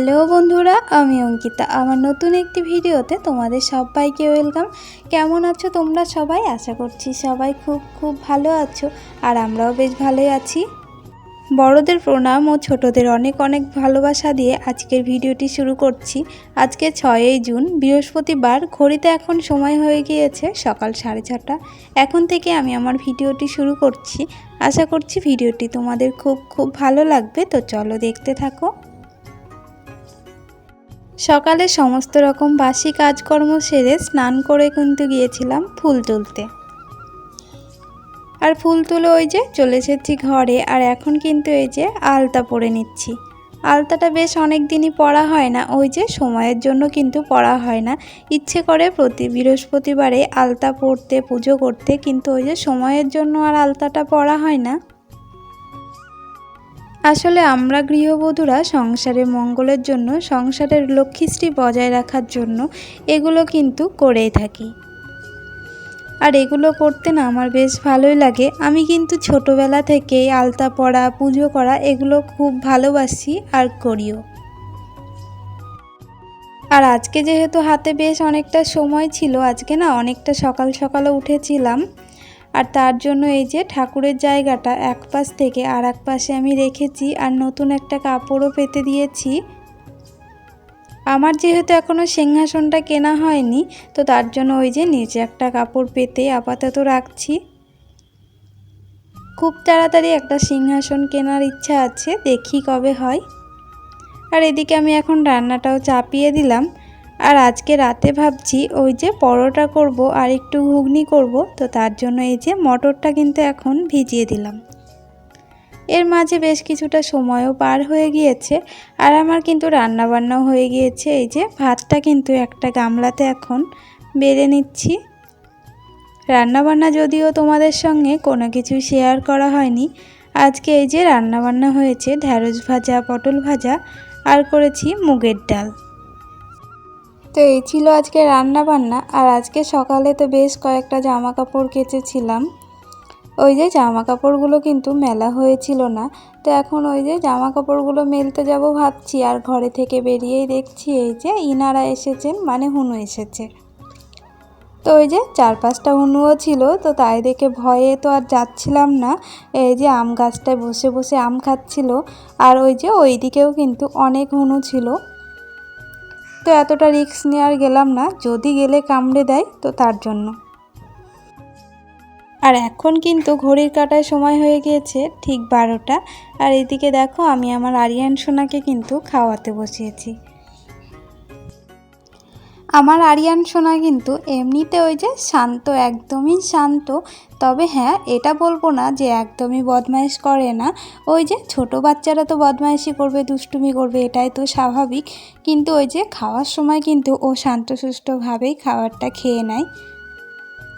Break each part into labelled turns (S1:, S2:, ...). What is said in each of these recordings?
S1: Hello বন্ধুরা, আমি অঙ্কিতা। আমার নতুন একটি ভিডিওতে তোমাদের সবাইকে ওয়েলকাম। কেমন আছো তোমরা সবাই? আশা করছি সবাই খুব খুব ভালো আছো আর আমরাও বেশ ভালোই আছি। বড়দের প্রণাম ও ছোটদের অনেক অনেক ভালোবাসা দিয়ে আজকের ভিডিওটি শুরু করছি। আজকে ছয়ই জুন, বৃহস্পতিবার। ঘড়িতে এখন সময় হয়ে গিয়েছে সকাল সাড়ে ছটা। এখন থেকে আমি আমার ভিডিওটি শুরু করছি। আশা করছি ভিডিওটি তোমাদের খুব খুব ভালো লাগবে। তো চলো দেখতে থাকো। সকালে সমস্ত রকম বাসি কাজকর্ম সেরে স্নান করে কিন্তু গিয়েছিলাম ফুল তুলতে। আর ফুল তুলে ওই যে চলে এসেছি ঘরে, আর এখন কিন্তু এই যে আলতা পরে নিচ্ছি। আলতাটা বেশ অনেক দিনই পড়া হয় না, ওই যে সময়ের জন্য কিন্তু পড়া হয় না। ইচ্ছে করে প্রতি বৃহস্পতিবারে আলতা পড়তে পুজো করতে, কিন্তু ওই যে সময়ের জন্য আর আলতাটা পড়া হয় না। আসলে আমরা গৃহবধূরা সংসারের মঙ্গলের জন্য, সংসারের লক্ষ্মীশ্রী বজায় রাখার জন্য এগুলো কিন্তু করেই থাকি। আর এগুলো করতে না আমার বেশ ভালোই লাগে। আমি কিন্তু ছোটোবেলা থেকেই আলতা পড়া, পুজো করা এগুলো খুব ভালোবাসি আর করিও। আর আজকে যেহেতু হাতে বেশ অনেকটা সময় ছিল, আজকে না অনেকটা সকাল সকালে উঠেছিলাম। আর তার জন্য এই যে ঠাকুরের জায়গাটা এক পাশ থেকে আর এক পাশে আমি রেখেছি আর নতুন একটা কাপড়ও পেতে দিয়েছি। আমার যেহেতু এখনও সিংহাসনটা কেনা হয়নি, তো তার জন্য ওই যে নিচে একটা কাপড় পেতে আপাতত রাখছি। খুব তাড়াতাড়ি একটা সিংহাসন কেনার ইচ্ছা আছে, দেখি কবে হয়। আর এদিকে আমি এখন রান্নাটাও চাপিয়ে দিলাম। আর আজকে রাতে ভাবছি ওই যে পরোটা করব আর একটু ঘুগনি করব, তো তার জন্য এই যে মটরটা কিন্তু এখন ভিজিয়ে দিলাম। এর মাঝে বেশ কিছুটা সময়ও পার হয়ে গিয়েছে আর আমার কিন্তু রান্নাবান্নাও হয়ে গিয়েছে। এই যে ভাতটা কিন্তু একটা গামলাতে এখন বেড়ে নিচ্ছি। রান্নাবান্না যদিও তোমাদের সঙ্গে কোনো কিছু শেয়ার করা হয়নি, আজকে এই যে রান্নাবান্না হয়েছে ঢ্যাঁড়স ভাজা, পটল ভাজা, আর করেছি মুগের ডাল। তো এই ছিল আজকে রান্না বান্না আর আজকে সকালে তো বেশ কয়েকটা জামা কাপড় কেচেছিলাম। ওই যে জামা কাপড়গুলো কিন্তু মেলা হয়েছিল না, তো এখন ওই যে জামা কাপড়গুলো মেলতে যাব ভাবছি, আর ঘরে থেকে বেরিয়েই দেখছি এই যে ইনারা এসেছেন মানে হুনু এসেছে। তো ওই যে চার পাঁচটা হুনুও ছিল, তো তাই দেখে ভয়ে তো আর যাচ্ছিলাম না, এই যে আম গাছটায় বসে বসে আম খাচ্ছিল, আর ওই যে ওই দিকেও কিন্তু অনেক হুনু ছিল। তো এতটা রিস্ক নিয়ে আর গেলাম না। যদি গেলে কামড়ে দেয়, তো তার জন্য। আর এখন কিন্তু ঘড়ির কাটায় সময় হয়ে গিয়েছে, ঠিক বারোটা। আর এদিকে দেখো, আমি আমার আরিয়ান সোনাকে কিন্তু খাওয়াতে বসিয়েছি। আমার আরিয়ান সোনা কিন্তু এমনিতে ওই যে শান্ত, একদমই শান্ত। তবে হ্যাঁ এটা বলব না যে একদমই বদমাইশ করে না। ওই যে ছোট বাচ্চারা তো বদমাইশি করবে, দুষ্টুমি করবে, এটাই তো স্বাভাবিক। কিন্তু ওই যে খাওয়ার সময় কিন্তু ও শান্তসুষ্টভাবেই খাবারটা খেয়ে নেয়।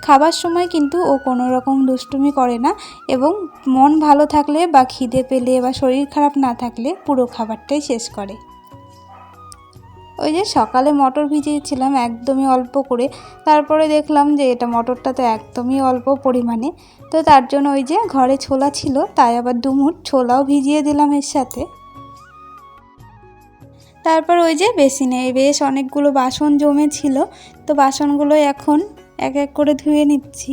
S1: খাবার সময় কিন্তু ও কোনো রকম দুষ্টুমি করে না এবং মন ভালো থাকলে বা খিদে পেলে বা শরীর খারাপ না থাকলে পুরো খাবারটাই শেষ করে। ওই যে সকালে মটর ভিজিয়েছিলাম একদমই অল্প করে। তারপরে দেখলাম যে এটা মটরটা তো একদমই অল্প পরিমাণে। তো তার জন্য ওই যে ঘরে ছোলা ছিল, তাই আবার দুমুট ছোলাও ভিজিয়ে দিলাম এর সাথে। তারপর ওই যে বেসিনে, বেশ অনেকগুলো বাসন জমেছিল। তো বাসনগুলো এখন এক এক করে ধুয়ে নিচ্ছি।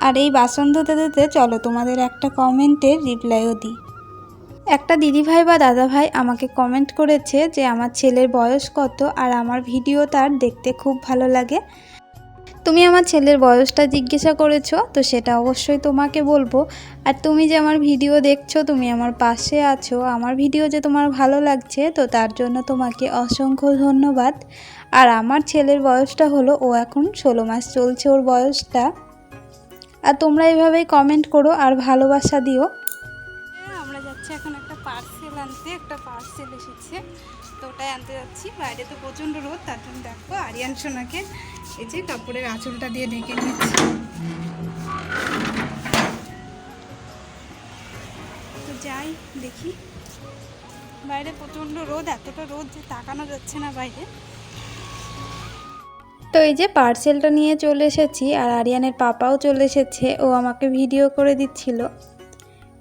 S1: আর এই বাসন ধুতে ধুতে চলো তোমাদের একটা কমেন্টের রিপ্লাইও দিই। একটা দিদিভাই বা দাদাভাই আমাকে কমেন্ট করেছে যে আমার ছেলের বয়স কত আর আমার ভিডিও তার দেখতে খুব ভালো লাগে। তুমি আমার ছেলের বয়সটা জিজ্ঞাসা করেছ, তো সেটা অবশ্যই তোমাকে বলব। আর তুমি যে আমার ভিডিও দেখছ, তুমি আমার পাশে আছো, আমার ভিডিও যে তোমার ভালো লাগছে, তো তার জন্য তোমাকে অসংখ্য ধন্যবাদ। আর আমার ছেলের বয়সটা হলো, ও এখন ষোলো মাস চলছে ওর বয়সটা। আর তোমরা এভাবেই কমেন্ট করো আর ভালোবাসা দিও। পার্সেল এসেছে। তো ওটাই আনতে যাচ্ছি। বাইরে তো প্রচণ্ড রোদ, তার জন্য দেখো আরিয়ান সোনাকে এই যে কাপড়ের আঁচলটা দিয়ে ঢেকে নিচ্ছি তো যাই, দেখি। বাইরে প্রচণ্ড রোদ, এতটা রোদ যে তাকানো যাচ্ছে না বাইরে। তো এই যে পার্সেলটা নিয়ে চলে এসেছি আর আরিয়ানের পাপাও চলে এসেছে, ও আমাকে ভিডিও করে দিচ্ছিল।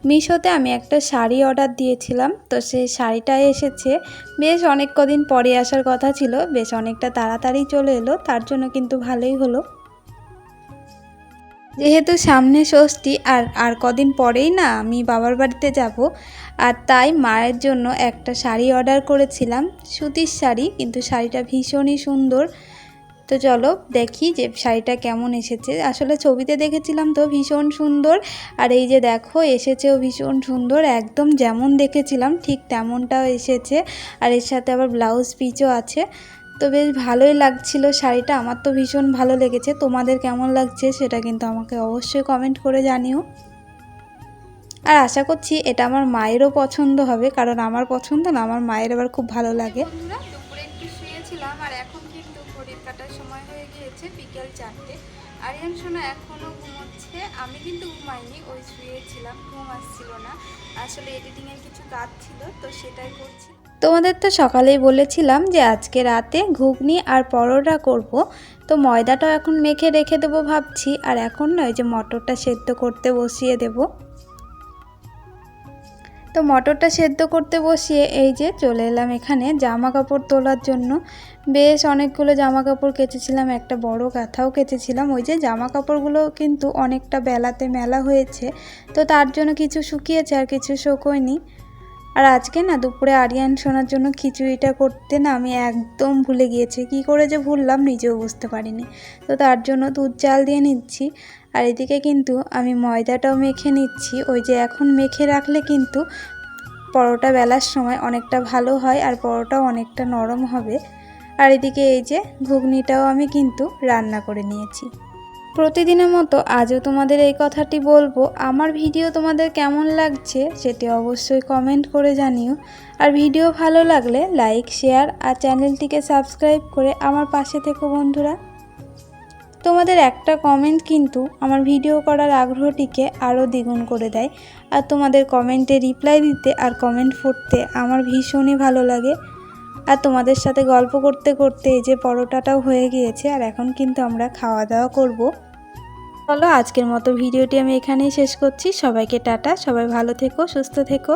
S1: মিশোতে আমি একটা শাড়ি অর্ডার দিয়েছিলাম, তো সেই শাড়িটা এসেছে। বেশ অনেক কদিন পরে আসার কথা ছিল, বেশ অনেকটা তাড়াতাড়ি চলে এলো, তার জন্য কিন্তু ভালোই হলো। যেহেতু সামনে ষষ্ঠী, আর আর কদিন পরেই না আমি বাবার বাড়িতে যাব, আর তাই মায়ের জন্য একটা শাড়ি অর্ডার করেছিলাম, সুতির শাড়ি, কিন্তু শাড়িটা ভীষণই সুন্দর। তো চলো দেখি যে শাড়িটা কেমন এসেছে। আসলে ছবিতে দেখেছিলাম তো ভীষণ সুন্দর। আর এই যে দেখো, এসেছেও ভীষণ সুন্দর। একদম যেমন দেখেছিলাম, ঠিক তেমনটাও এসেছে। আর এর সাথে আবার ব্লাউজ পিচও আছে। তো বেশ ভালোই লাগছিল শাড়িটা। আমার তো ভীষণ ভালো লেগেছে। তোমাদের কেমন লাগছে সেটা কিন্তু আমাকে অবশ্যই কমেন্ট করে জানিও। আর আশা করছি এটা আমার মায়েরও পছন্দ হবে। কারণ আমার পছন্দ না, আমার মায়ের আবার খুব ভালো লাগে। শুয়েছিলাম আর এখন কিন্তু ঘড়ির কাটার সময় হয়ে গিয়েছে বিকেল চারটে। আরিয়ান, সোনা এখনও ঘুমোচ্ছে। আমি কিন্তু ঘুমাইনি, ওই শুয়েছিলাম ঘুম আসছিল না। আসলে এডিটিংয়ের কিছু কাজ ছিল, তো সেটাই করছি। তোমাদের তো সকালেই বলেছিলাম যে আজকে রাতে ঘুগনি আর পরোটা করব, তো ময়দাটাও এখন মেখে রেখে দেবো ভাবছি, আর এখন নয় যে মটরটা সেদ্ধ করতে বসিয়ে দেবো। তো মটরটা সেদ্ধ করতে বসিয়ে এই যে চলে এলাম এখানে জামা কাপড় তোলার জন্য। বেশ অনেকগুলো জামা কাপড় কেচেছিলাম, একটা বড় কাঁথাও কেচেছিলাম। ওই যে জামা কাপড়গুলো কিন্তু অনেকটা বেলাতে মেলা হয়েছে, তো তার জন্য কিছু শুকিয়েছে আর কিছু শুকোয়নি। আর আজকে না দুপুরে আরিয়ান শোনার জন্য খিচুড়িটা করতে না আমি একদম ভুলে গিয়েছি। কি করে যে ভুললাম নিজেও বুঝতে পারিনি। তো তার জন্য দুধ চাল দিয়ে নিচ্ছি। আর এদিকে কিন্তু আমি ময়দাটাও মেখে নিচ্ছি। ওই যে এখন মেখে রাখলে কিন্তু পরোটা বেলার সময় অনেকটা ভালো হয় আর পরোটাও অনেকটা নরম হবে। আর এদিকে এই যে ঘুগনিটাও আমি কিন্তু রান্না করে নিয়েছি। প্রতিদিনের মতো আজও তোমাদের এই কথাটি বলব। আমার ভিডিও তোমাদের কেমন লাগছে সেটি অবশ্যই কমেন্ট করে জানিও। আর ভিডিও ভালো লাগলে লাইক শেয়ার আর চ্যানেলটিকে সাবস্ক্রাইব করে আমার পাশে থেকো বন্ধুরা। তোমাদের একটা কমেন্ট কিন্তু আমার ভিডিও করার আগ্রহটিকে আরও দ্বিগুণ করে দেয়। আর তোমাদের কমেন্টে রিপ্লাই দিতে আর কমেন্ট পড়তে আমার ভীষণই ভালো লাগে। আর তোমাদের সাথে গল্প করতে করতে এই যে পরোটাটাও হয়ে গিয়েছে আর এখন কিন্তু আমরা খাওয়া দাওয়া করব। চলো আজকের মতো ভিডিওটি আমি এখানেই শেষ করছি। সবাইকে টাটা, সবাই ভালো থেকো, সুস্থ থেকো।